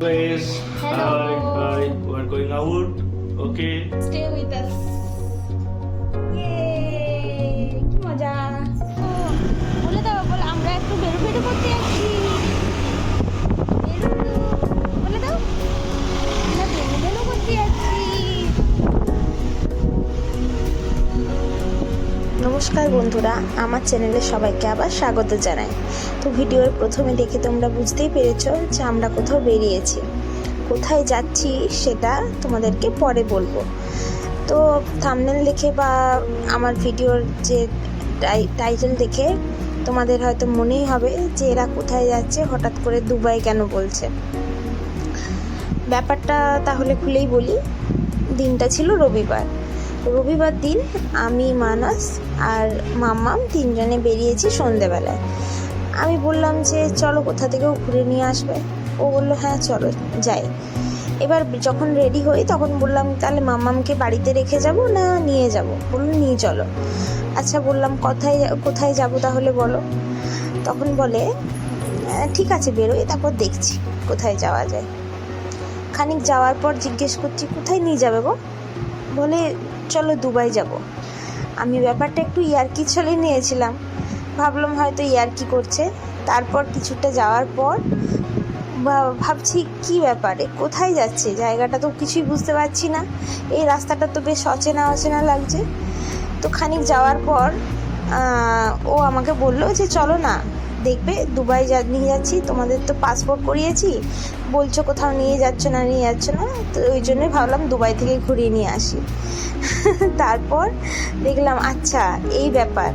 Guys, Hello. hi, hi. We're going out. Okay. Stay with us. Yay! নমস্কার বন্ধুরা, আমার চ্যানেলে সবাইকে আবার স্বাগত জানাই। তো ভিডিওর প্রথমে দেখে তোমরা বুঝতেই পেরেছ যে আমরা কোথাও বেরিয়েছি। কোথায় যাচ্ছি সেটা তোমাদেরকে পরে বলব। তো থামনেল দেখে বা আমার ভিডিওর যে টাইটেল দেখে তোমাদের হয়তো মনেই হবে যে এরা কোথায় যাচ্ছে, হঠাৎ করে দুবাই কেন বলছে। ব্যাপারটা তাহলে খুলেই বলি, দিনটা ছিল রবিবার। রবিবার দিন আমি, মানাস আর মাম্মাম তিনজনে বেরিয়েছি সন্ধেবেলায়। আমি বললাম যে, চলো কোথা থেকেও ঘুরে নিয়ে আসবে? ও বলল হ্যাঁ চলো, যাই। এবার যখন রেডি হই, তখন বললাম, তাহলে মাম্মামকে বাড়িতে রেখে যাব না নিয়ে যাব? বলল, নিয়ে চলো। আচ্ছা বললাম, কোথায় কোথায় যাব তাহলে বলো? তখন বলে ঠিক আছে, বেরোই, তারপর দেখছি কোথায় যাওয়া যায়। খানিক যাওয়ার পর জিজ্ঞেস করছি, কোথায় নিয়ে যাবে গো? বলে চলো দুবাই যাব। আমি ব্যাপারটা একটু ইয়ার্কি ছলে নিয়েছিলাম। ভাবলাম হয়তো ইয়ার্কি করছে। তারপর কিছুটা যাওয়ার পর ভাবছি কি ব্যাপারে, কোথায় যাচ্ছে? জায়গাটা তো কিছুই বুঝতে পারছি না। এই রাস্তাটা তো বেশ অচেনা অচেনা লাগছে। তো খানিক যাওয়ার পর ও আমাকে বলল যে, চলো না। দেখবে, দুবাই যা, নিয়ে যাচ্ছি, তোমাদের তো পাসপোর্ট করিয়েছি। বলছো কোথাও নিয়ে যাচ্ছ না নিয়ে যাচ্ছ না, তো ওই জন্যই ভাবলাম দুবাই থেকে ঘুরিয়ে নিয়ে আসি। তারপর দেখলাম আচ্ছা এই ব্যাপার।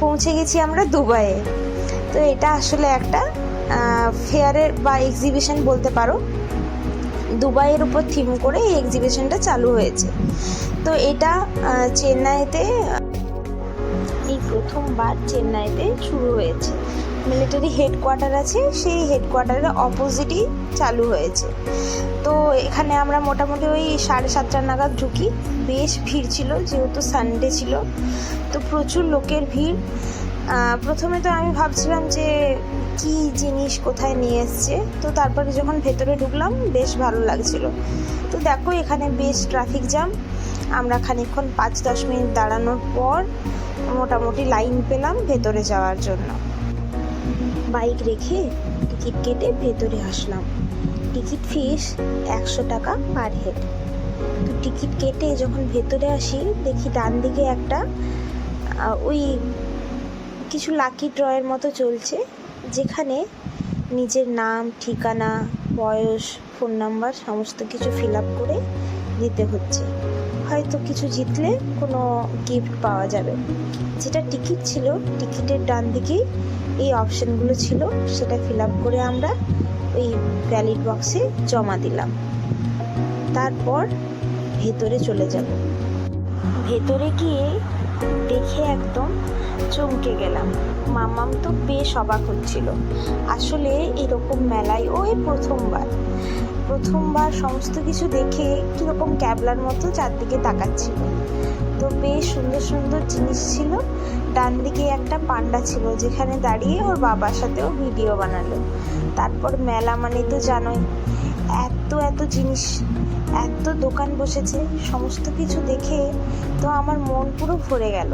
পৌঁছে গেছি আমরা দুবাইয়ে। তো এটা আসলে একটা ফেয়ারের বা এক্সিবিশন বলতে পারো। দুবাইয়ের উপর থিম করে এই এক্সিবিশনটা চালু হয়েছে। তো এটা চেন্নাইতে, এই প্রথমবার চেন্নাইতে শুরু হয়েছে। মিলিটারি হেডকোয়ার্টার আছে, সেই হেডকোয়ার্টারের অপোজিটই চালু হয়েছে। তো এখানে আমরা মোটামুটি ওই সাড়ে সাতটা নাগাদ ঢুকি। বেশ ভিড় ছিল, যেহেতু সানডে ছিল। তো প্রচুর লোকের ভিড়। প্রথমে তো আমি ভাবছিলাম যে কি জিনিস কোথায় নিয়ে এসছে। তো তারপরে যখন ভেতরে ঢুকলাম, বেশ ভালো লাগছিল। তো দেখো, এখানে বেশ ট্রাফিক জ্যাম আমরা খানিকক্ষণ পাঁচ দশ মিনিট দাঁড়ানোর পর মোটামুটি লাইন পেলাম ভেতরে যাওয়ার জন্য। বাইক রেখে টিকিট কেটে ভেতরে আসলাম। টিকিট ফিস একশো টাকা পার হেড। তো টিকিট কেটে যখন ভেতরে আসি, দেখি ডান দিকে একটা ওই কিছু লাকি ড্রয়ের মতো চলছে, যেখানে নিজের নাম, ঠিকানা, বয়স ফোন নাম্বার সমস্ত কিছু ফিল আপ করে দিতে হচ্ছে। হয়তো কিছু জিতলে কোনো গিফট পাওয়া যাবে। যেটা টিকিট ছিল, টিকিটের ডান দিকেই এই অপশানগুলো ছিল, সেটা ফিল আপ করে আমরা ওই ব্যালিট বক্সে জমা দিলাম। তারপর ভেতরে চলে যাব। ভেতরে গিয়ে দেখে একদম চমকে গেলাম। মামাম তো বেশ অবাক হচ্ছিল। আসলে এরকম মেলায় ওই প্রথমবার। প্রথমবার সমস্ত কিছু দেখে কীরকম ক্যাবলার মতো চারদিকে তাকাচ্ছিল। তো বেশ সুন্দর সুন্দর জিনিস ছিল। ডান দিকে একটা পান্ডা ছিল যেখানে দাঁড়িয়ে ওর বাবার সাথেও ভিডিও বানালো। তারপর মেলা মানে তো জানোই, এত এত জিনিস, এত দোকান বসেছে, সমস্ত কিছু দেখে তো আমার মন পুরো ভরে গেল।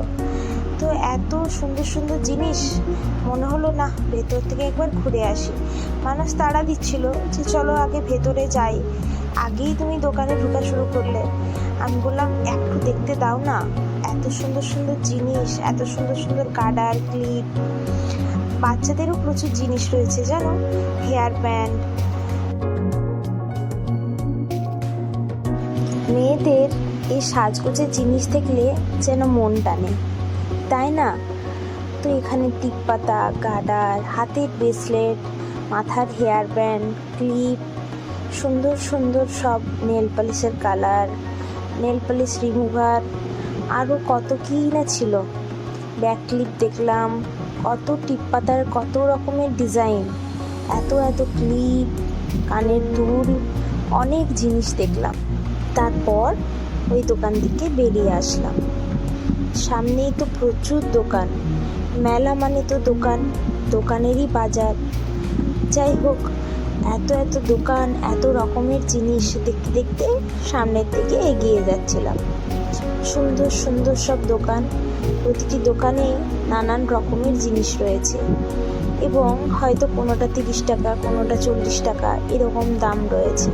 তো এত সুন্দর সুন্দর জিনিস। মনে হলো না ভেতর থেকে একবার ঘুরে আসি। মানুষ তাড়া দিচ্ছিল যে, চলো আগে ভেতরে যাই। আগেই তুমি দোকানে ঢুকা শুরু করলে। আমি বললাম, একটু দেখতে দাও না। এত সুন্দর সুন্দর জিনিস, এত সুন্দর সুন্দর গার্ডার ক্লিপ। বাচ্চাদেরও প্রচুর জিনিস রয়েছে, জানো? Hair band. মেয়েদের এই সাজগোজের জিনিস দেখলে যেন মন টানে। তাই না? তো এখানে টিক পাতা গার্ডার হাতের ব্রেসলেট মাথার হেয়ার ব্যান্ড ক্লিপ সুন্দর সুন্দর সব নেল পালিশের কালার নেল পালিশ রিমুভার আরও কত কী না ছিল? ব্যাক ক্লিপ দেখলাম, কত টিপ পাতার কত রকমের ডিজাইন এত এত ক্লিপ কানের দুল, অনেক জিনিস দেখলাম। তারপর ওই দোকান থেকে বেরিয়ে আসলাম। সামনেই তো প্রচুর দোকান। মেলা মানে তো দোকান, দোকানেরই বাজার। যাই হোক, এত এত দোকান, এত রকমের জিনিস দেখতে দেখতে সামনের দিকে এগিয়ে যাচ্ছিলাম। সুন্দর সুন্দর সব দোকান, প্রতিটি দোকানে নানান রকমের জিনিস রয়েছে। এবং হয়তো কোনোটা তিরিশ টাকা, কোনোটা চল্লিশ টাকা এরকম দাম রয়েছে।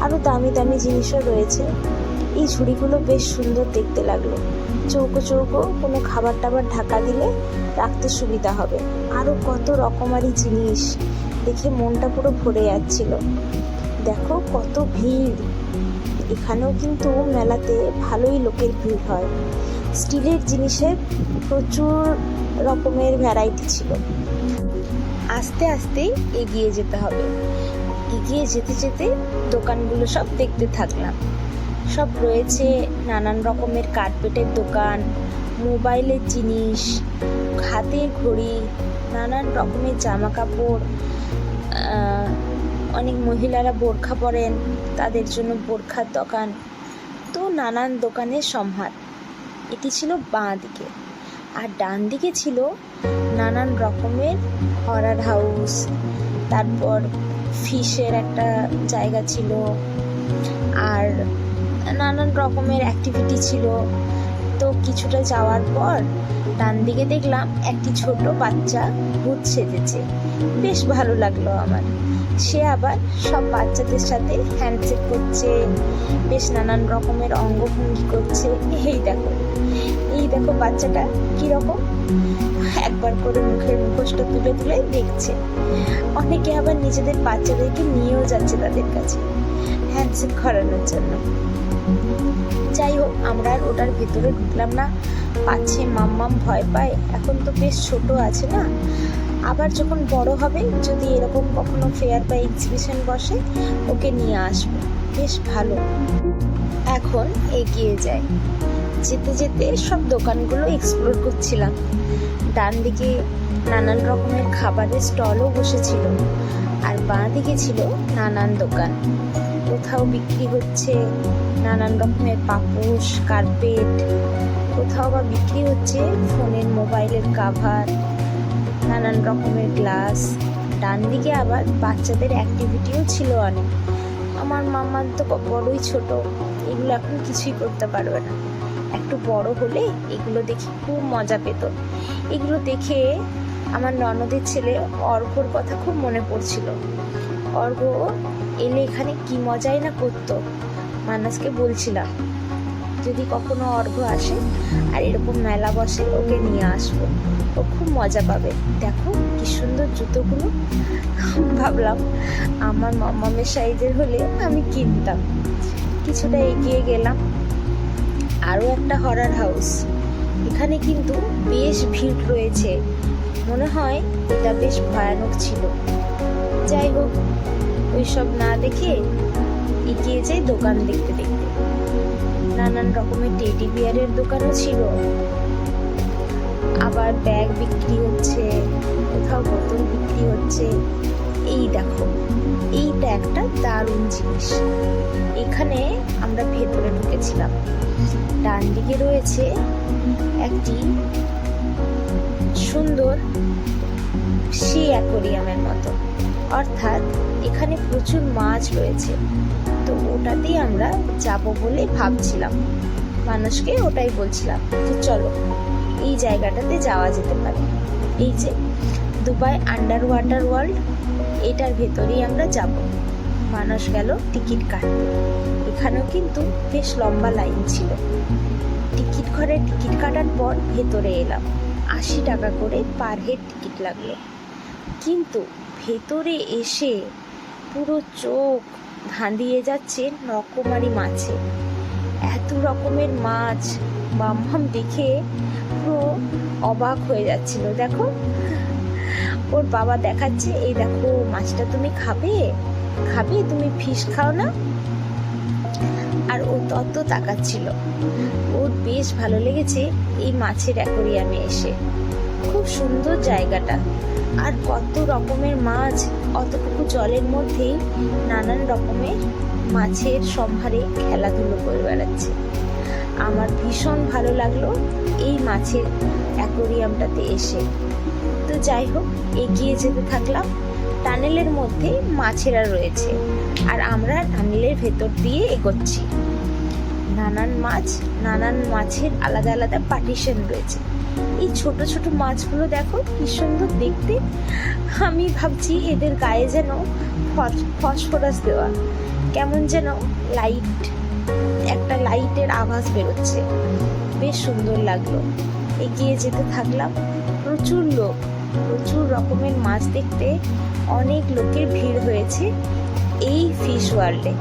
আরও দামি দামি জিনিসও রয়েছে। এই ঝুড়িগুলো বেশ সুন্দর দেখতে লাগল। চৌকো চৌকো কোনো খাবার টাবার ঢাকা দিলে রাখতে সুবিধা হবে। আরও কত রকমারি জিনিস দেখে মনটা পুরো ভরে যাচ্ছিল। দেখো কত ভিড়। এখানেও কিন্তু মেলাতে ভালোই লোকের ভিড় হয়। স্টিলের জিনিসের প্রচুর রকমের ভ্যারাইটি ছিল। আস্তে আস্তে এগিয়ে যেতে হবে। এগিয়ে যেতে যেতে দোকানগুলো সব দেখতে থাকলাম। সব রয়েছে, নানান রকমের কার্পেটের দোকান, মোবাইলের জিনিস, হাতের ঘড়ি, নানান রকমের জামা কাপড় অনেক মহিলারা বোরখা পরেন, তাদের জন্য বোরখার দোকান। তো নানান দোকানের সম্ভার। এটি ছিল বাঁ দিকে। আর ডান দিকে ছিল নানান রকমের হরার হাউস তারপর ফিশের একটা জায়গা ছিল। আর নানান রকমের অ্যাক্টিভিটি ছিল। তো কিছুটা যাওয়ার পর ডান দিকে দেখলাম একটি ছোট বাচ্চা ভূত সেজেছে। বেশ ভালো লাগল আমার। সে আবার সব বাচ্চাদের সাথে হ্যান্ডশেক করছে, বেশ নানান রকমের অঙ্গভঙ্গি করছে। এই দেখো এই দেখো বাচ্চাটা কীরকম একবার করে মুখের মুখোশটা তুলে তুলে দেখছে। অনেকে আবার নিজেদের বাচ্চাদেরকে নিয়েও যাচ্ছে তাদের কাছে। হ্যান্ডশেক করানোর জন্য। যাই হোক আমরা আর ওটার ভেতরে ঢুকলাম না। পাচ্ছে মাম্মাম ভয় পায়। এখন তো বেশ ছোট আছে না? আবার যখন বড় হবে, যদি এরকম কখনো ফেয়ার বা এক্সিবিশন বসে, ওকে নিয়ে আসব। বেশ ভালো। এখন এগিয়ে যায় যেতে যেতে সব দোকানগুলো এক্সপ্লোর করছিলাম। ডান দিকে নানান রকমের খাবারের স্টলও বসেছিল। আর বাঁ দিকে ছিল নানান দোকান। কোথাও বিক্রি হচ্ছে নানান রকমের পাপোশ কার্পেট কোথাও বা বিক্রি হচ্ছে ফোনের মোবাইলের কাভার নানান রকমের গ্লাস ডান দিকে আবার বাচ্চাদের অ্যাক্টিভিটিও ছিল অনেক। আমার মামার তো বড়ই ছোট, এগুলো এখন কিছুই করতে পারবে না। একটু বড় হলে এগুলো দেখে খুব মজা পেত। এগুলো দেখে আমার ননদের ছেলে অর্ঘর কথা খুব মনে পড়ছিল। অর্ঘ এলে এখানে কি মজাই না করতো? মানাসকে বলছিলাম, যদি কখনো অর্ঘ আসে, আর এরকম মেলা বসে ওকে নিয়ে আসব, ও খুব মজা পাবে। দেখো কি সুন্দর জুতোগুলো। ভাবলাম আমার মামামের সাইজের হলে আমি কিনতাম। কিছুটা এগিয়ে গেলাম। আরও একটা হরার হাউস এখানে কিন্তু বেশ ভিড় রয়েছে। মনে হয় এটা বেশ ভয়ানক ছিল। যাই হোক ওইসব না দেখে এগিয়ে যাই দোকান দেখতে দেখতে। নানান রকমের টেডি বিয়ারের দোকানও ছিল। আবার ব্যাগ বিক্রি হচ্ছে, কোথাও বোতল বিক্রি হচ্ছে। এই দেখো, এইটা একটা দারুণ জিনিস। এখানে আমরা ভেতরে ঢুকেছিলাম। ডান দিকে রয়েছে একটি সুন্দর সি অ্যাকোরিয়ামের মতো। অর্থাৎ এখানে প্রচুর মাছ রয়েছে। তো ওটাতেই আমরা যাব বলে ভাবছিলাম। মানুষকে ওটাই বলছিলাম যে চলো, এই জায়গাটাতে যাওয়া যেতে পারে। এই যে দুবাই আন্ডার ওয়াটার ওয়ার্ল্ড, এটার ভেতরেই আমরা যাব। মানুষ গেল টিকিট কাটতে। এখানেও কিন্তু বেশ লম্বা লাইন ছিল। টিকিট ঘরে টিকিট কাটার পর ভেতরে এলাম। আশি টাকা করে পার হেড টিকিট লাগল। কিন্তু ভেতরে এসে পুরো চোখ ধাঁধিয়ে যাচ্ছে রকমারি মাছে। এত রকমের মাছ মাম্মাম দেখে পুরো অবাক হয়ে যাচ্ছিল। দেখো, ওর বাবা দেখাচ্ছে, এই দেখো, মাছটা তুমি খাবে? খাবে? তুমি ফিশ খাও না? আর ও তত তাকাচ্ছিল। ওর বেশ ভালো লেগেছে এই মাছের অ্যাকোরিয়ামে এসে। খুব সুন্দর জায়গাটা। আর কত রকমের মাছ, অতটুকু জলের মধ্যেই নানান রকমের মাছের সম্ভারে খেলাধুলো করে বেড়াচ্ছে। আমার ভীষণ ভালো লাগল এই মাছের অ্যাকোরিয়ামটাতে এসে। তো যাই হোক, এগিয়ে যেতে থাকলাম। টানেলের মধ্যে মাছেরা রয়েছে আর আমরা টানেলের ভেতর দিয়ে এগোচ্ছি। নানান মাছ, নানান মাছের আলাদা আলাদা পার্টিশন রয়েছে। এই ছোট ছোট মাছগুলো দেখো, কি সুন্দর দেখতে। আমি ভাবছি এদের গায়ে যেন ফস- ফসফরাস দেওয়া। কেমন যেন লাইট একটা লাইটের আভাস বেরোচ্ছে। বেশ সুন্দর লাগল। এগিয়ে যেতে থাকলাম। প্রচুর লোক, প্রচুর রকমের মাছ দেখতে। অনেক লোকের ভিড় হয়েছে এই ফিশ ওয়ার্ল্ডে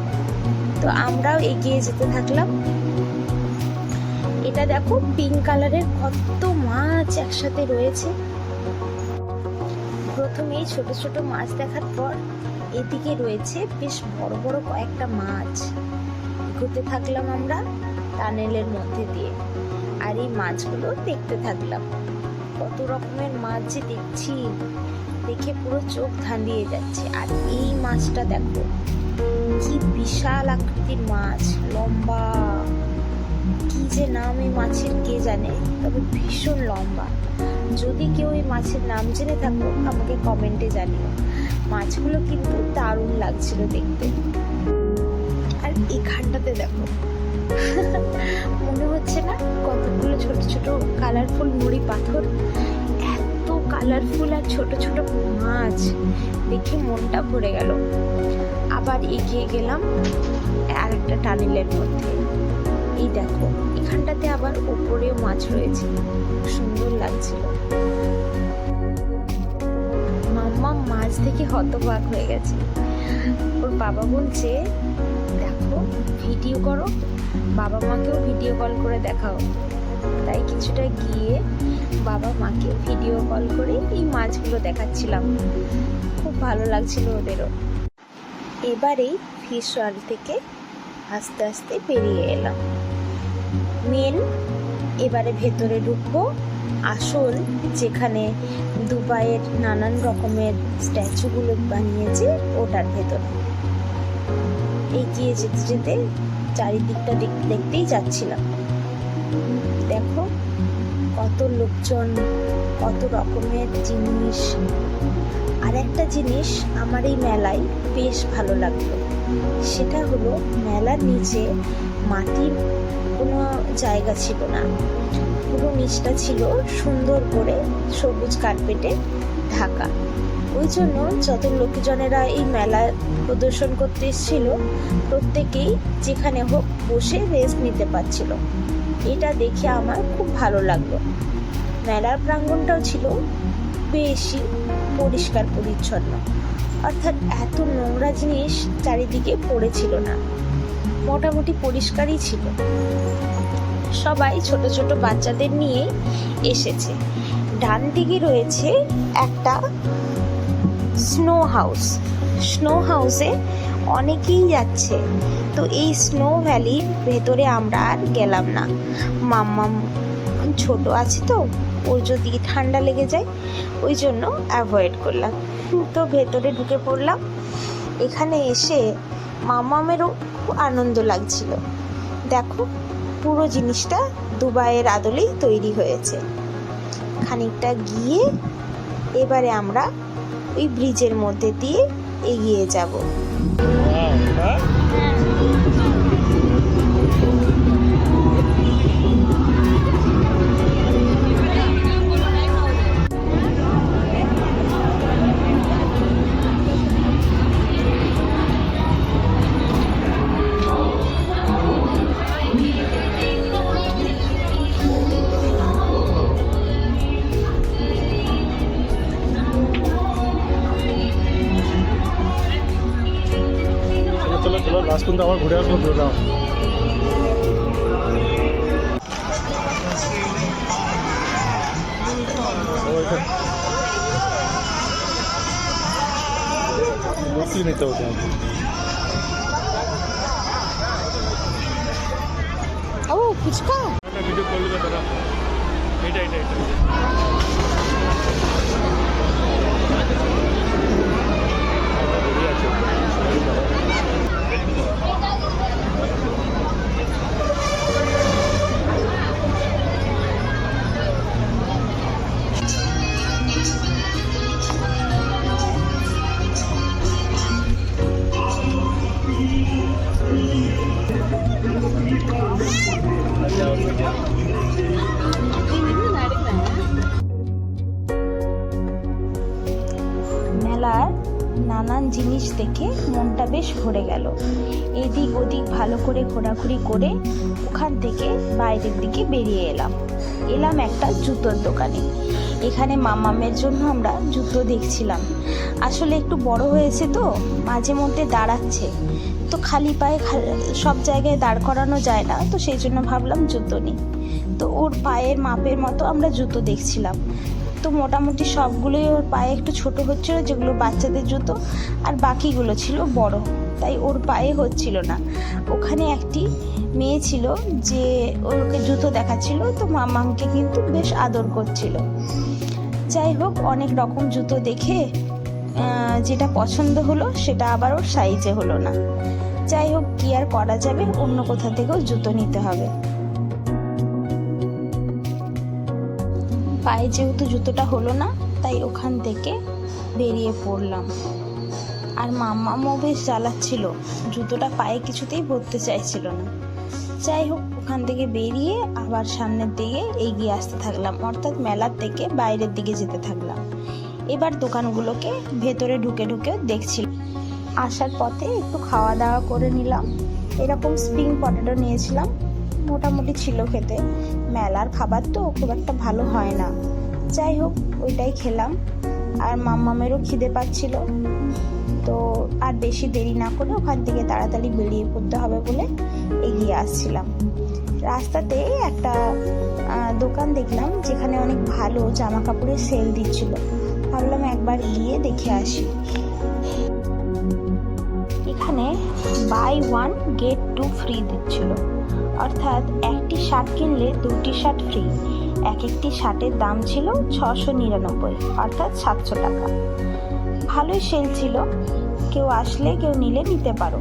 তো আমরাও এগিয়ে যেতে থাকলাম। এটা দেখো পিঙ্ক কালারের কত মাছ একসাথে রয়েছে। প্রথমেই ছোট ছোট মাছ দেখার পর এদিকে রয়েছে বেশ বড় বড় কয়েকটা মাছ। এগোতে থাকলাম আমরা টানেলের মধ্যে দিয়ে আর এই মাছগুলো দেখতে থাকলাম। কত রকমের মাছ যে দেখছি, দেখে পুরো চোখ ধাঁধিয়ে যাচ্ছে। আর এই মাছটা দেখো, কি বিশাল আকৃতির মাছ, লম্বা। কি যে নাম এই মাছের কে জানে? তবে ভীষণ লম্বা। যদি কেউ এই মাছের নাম জেনে থাকো, আমাকে কমেন্টে জানিও। মাছগুলো কিন্তু দারুণ লাগছিল দেখতে। আর এখানটাতে দেখো। মনে হচ্ছে না কতগুলো ছোট ছোট কালারফুল মুড়ি পাথর? এত কালারফুল আর ছোট ছোট মাছ। দেখে মনটা ভরে গেল। আবার এগিয়ে গেলাম আর একটা টানেলের মধ্যে। এই দেখো, এখানটাতে আবার ওপরেও মাছ রয়েছে। সুন্দর লাগছিল মাম্মা মাছ দেখে হতবাক হয়ে গেছে। ওর বাবা বলছে, দেখো ভিডিও করো। বাবা মাকেও ভিডিও কল করে দেখাও। তাই কিছুটা গিয়ে বাবা মাকে ভিডিও কল করে এই মাছগুলো দেখাচ্ছিলাম। খুব ভালো লাগছিল ওদেরও। এবারেই ফিশ থেকে আস্তে আস্তে বেরিয়ে এলাম। মেন। এবারে ভেতরে ঢুকবো। আসল যেখানে দুবাইয়ের নানান রকমের স্ট্যাচুগুলো বানিয়েছে, ওটার ভেতরে। এগিয়ে যেতে যেতে চারিদিকটা দেখ- দেখতেই যাচ্ছিলাম। দেখো কত লোকজন, কত রকমের জিনিস। আর একটা জিনিস আমার এই মেলায় বেশ ভালো লাগল। সেটা হলো মেলার নিচে মাটির কোনো জায়গা ছিল না। পুরো নিচটা ছিল সুন্দর করে সবুজ কার্পেটে ঢাকা। ওই জন্য যত লোকজনেরা এই মেলা প্রদর্শন করতে এসেছিল, প্রত্যেকেই যেখানে হোক বসে রেস্ট নিতে পারছিল। এটা দেখে আমার খুব ভালো লাগল। মেলার প্রাঙ্গণটাও ছিল বেশি পরিষ্কার পরিচ্ছন্ন। অর্থাৎ এত নোংরা জিনিস চারিদিকে পড়েছিল না। মোটামুটি পরিষ্কারই ছিল। সবাই ছোট ছোট বাচ্চাদের নিয়ে এসেছে। ডান দিকে রয়েছে একটা স্নো হাউস স্নো হাউসে অনেকেই যাচ্ছে। তো এই স্নো ভ্যালির ভেতরে আমরা আর গেলাম না। মাম্মাম ছোট আছে তো, ওর যদি ঠান্ডা লেগে যায়, ওই জন্য অ্যাভয়েড করলাম। তো ভেতরে ঢুকে পড়লাম। এখানে এসে মামামেরও খুব আনন্দ লাগছিল। দেখো, পুরো জিনিসটা দুবাইয়ের আদলেই তৈরি হয়েছে। খানিকটা গিয়ে এবারে আমরা ওই ব্রিজের মধ্যে দিয়ে এগিয়ে যাব। লাস্ট পর্যন্ত আবার ঘুরে আসব প্রোগ্রাম বসি নিতে হতো দেখে মনটা বেশ ভরে গেল। এদিক ওদিক ভালো করে ঘোরাঘুরি করে ওখান থেকে বাইরের দিকে বেরিয়ে এলাম। এলাম একটা জুতোর দোকানে। এখানে মামামের জন্য আমরা জুতো দেখছিলাম। আসলে একটু বড় হয়েছে তো, মাঝে মধ্যে দাঁড়াচ্ছে। তো খালি পায়ে সব জায়গায় দাঁড় করানো যায় না, তো সেই জন্য ভাবলাম জুতো নিই। তো ওর পায়ের মাপের মতো আমরা জুতো দেখছিলাম। তো মোটামুটি সবগুলোই ওর পায়ে একটু ছোট হচ্ছিল, যেগুলো বাচ্চাদের জুতো, আর বাকিগুলো ছিল বড়। তাই ওর পায়ে হচ্ছিল না। ওখানে একটি মেয়ে ছিল যে ওকে জুতো দেখাচ্ছিল, তো মামাকে কিন্তু বেশ আদর করছিল। যাই হোক, অনেক রকম জুতো দেখে যেটা পছন্দ হলো, সেটা আবার ওর সাইজে হলো না। যাই হোক, কি আর করা যাবে? অন্য কোথা থেকেও জুতো নিতে হবে। পায়ে যেহেতু জুতোটা হলো না, তাই ওখান থেকে বেরিয়ে পড়লাম। আর মাম্মামও বেশ জ্বালাচ্ছিল, জুতোটা পায়ে কিছুতেই ভরতে চাইছিল না। যাই হোক, ওখান থেকে বেরিয়ে আবার সামনের দিকে এগিয়ে আসতে থাকলাম, অর্থাৎ মেলার থেকে বাইরের দিকে যেতে থাকলাম। এবার দোকানগুলোকে ভেতরে ঢুকে ঢুকে দেখছিল আসার পথে একটু খাওয়া দাওয়া করে নিলাম। এরকম স্প্রিং পটেটো নিয়েছিলাম, মোটামুটি ছিল খেতে। মেলার খাবার তো খুব একটা ভালো হয় না। যাই হোক, ওইটাই খেলাম। আর মাম্মামেরও খিদে পাচ্ছিল। তো আর বেশি দেরি না করে ওখান থেকে তাড়াতাড়ি বেরিয়ে পড়তে হবে বলে এগিয়ে আসছিলাম। রাস্তাতে একটা দোকান দেখলাম যেখানে অনেক ভালো জামা কাপড়ের সেল দিচ্ছিল। ভাবলাম একবার গিয়ে দেখে আসি। এখানে buy one, get two, free দিচ্ছিল। অর্থাৎ একটি শার্ট কিনলে দুটি শার্ট ফ্রি এক একটি শার্টের দাম ছিল ছশো নিরানব্বই, অর্থাৎ সাতশো টাকা। ভালোই সেল ছিল। কেউ আসলে কেউ নিলে নিতে পারো।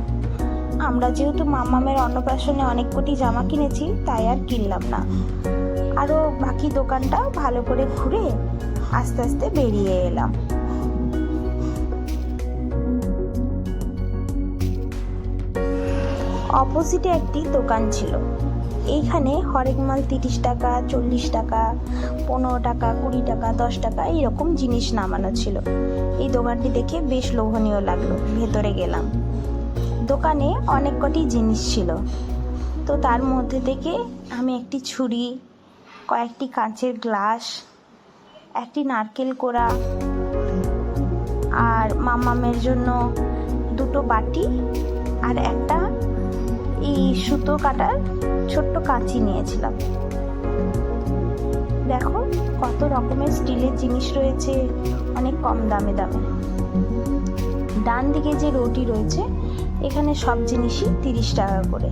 আমরা যেহেতু মামামের অন্নপ্রাশনে অনেক কোটি জামা কিনেছি, তাই আর কিনলাম না। আরও বাকি দোকানটা ভালো করে ঘুরে আস্তে আস্তে বেরিয়ে এলাম। অপোজিটে একটি দোকান ছিল। এইখানে হরেক মাল তিরিশ টাকা, চল্লিশ টাকা, পনেরো টাকা, কুড়ি টাকা, দশ টাকা এরকম জিনিস নামানো ছিল। এই দোকানটি দেখে বেশ লোভনীয় লাগল, ভেতরে গেলাম। দোকানে অনেক কটি জিনিস ছিল। তো তার মধ্যে থেকে আমি একটি ছুরি, কয়েকটি কাঁচের গ্লাস, একটি নারকেল কোড়া আর মামামের জন্য দুটো বাটি আর একটা এই সুতো কাটার ছোট্ট কাঁচি নিয়েছিলাম। দেখো কত রকমের স্টিলের জিনিস রয়েছে, অনেক কম দামে দামে। ডান দিকে যে রোটি রয়েছে, এখানে সব জিনিসই তিরিশ টাকা করে।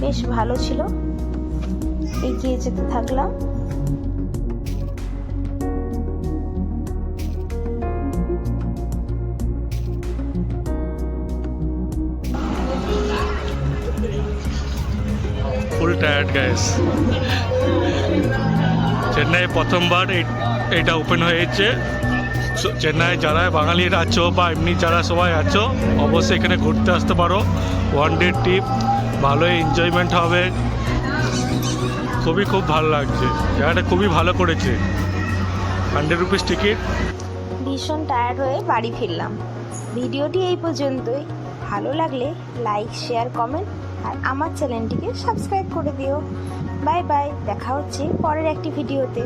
বেশ ভালো ছিল। এগিয়ে যেতে থাকলাম। ফুল টায়ার্ড গ্যাস চেন্নাই প্রথমবার এটা ওপেন হয়েছে। চেন্নাই যারা বাঙালিরা আছো বা এমনি যারা সবাই আছো, অবশ্যই এখানে ঘুরতে আসতে পারো। ওয়ান ডে ট্রিপ ভালোই এনজয়মেন্ট হবে। খুবই খুব ভালো লাগছে। জায়গাটা খুবই ভালো করেছে। হান্ড্রেড রুপিস টিকিট ভীষণ টায়ার্ড হয়ে বাড়ি ফিরলাম। ভিডিওটি এই পর্যন্তই। ভালো লাগলে লাইক শেয়ার কমেন্ট আর আমার চ্যানেলটিকে সাবস্ক্রাইব করে দিও। বাই বাই দেখা হচ্ছে পরের একটি ভিডিওতে।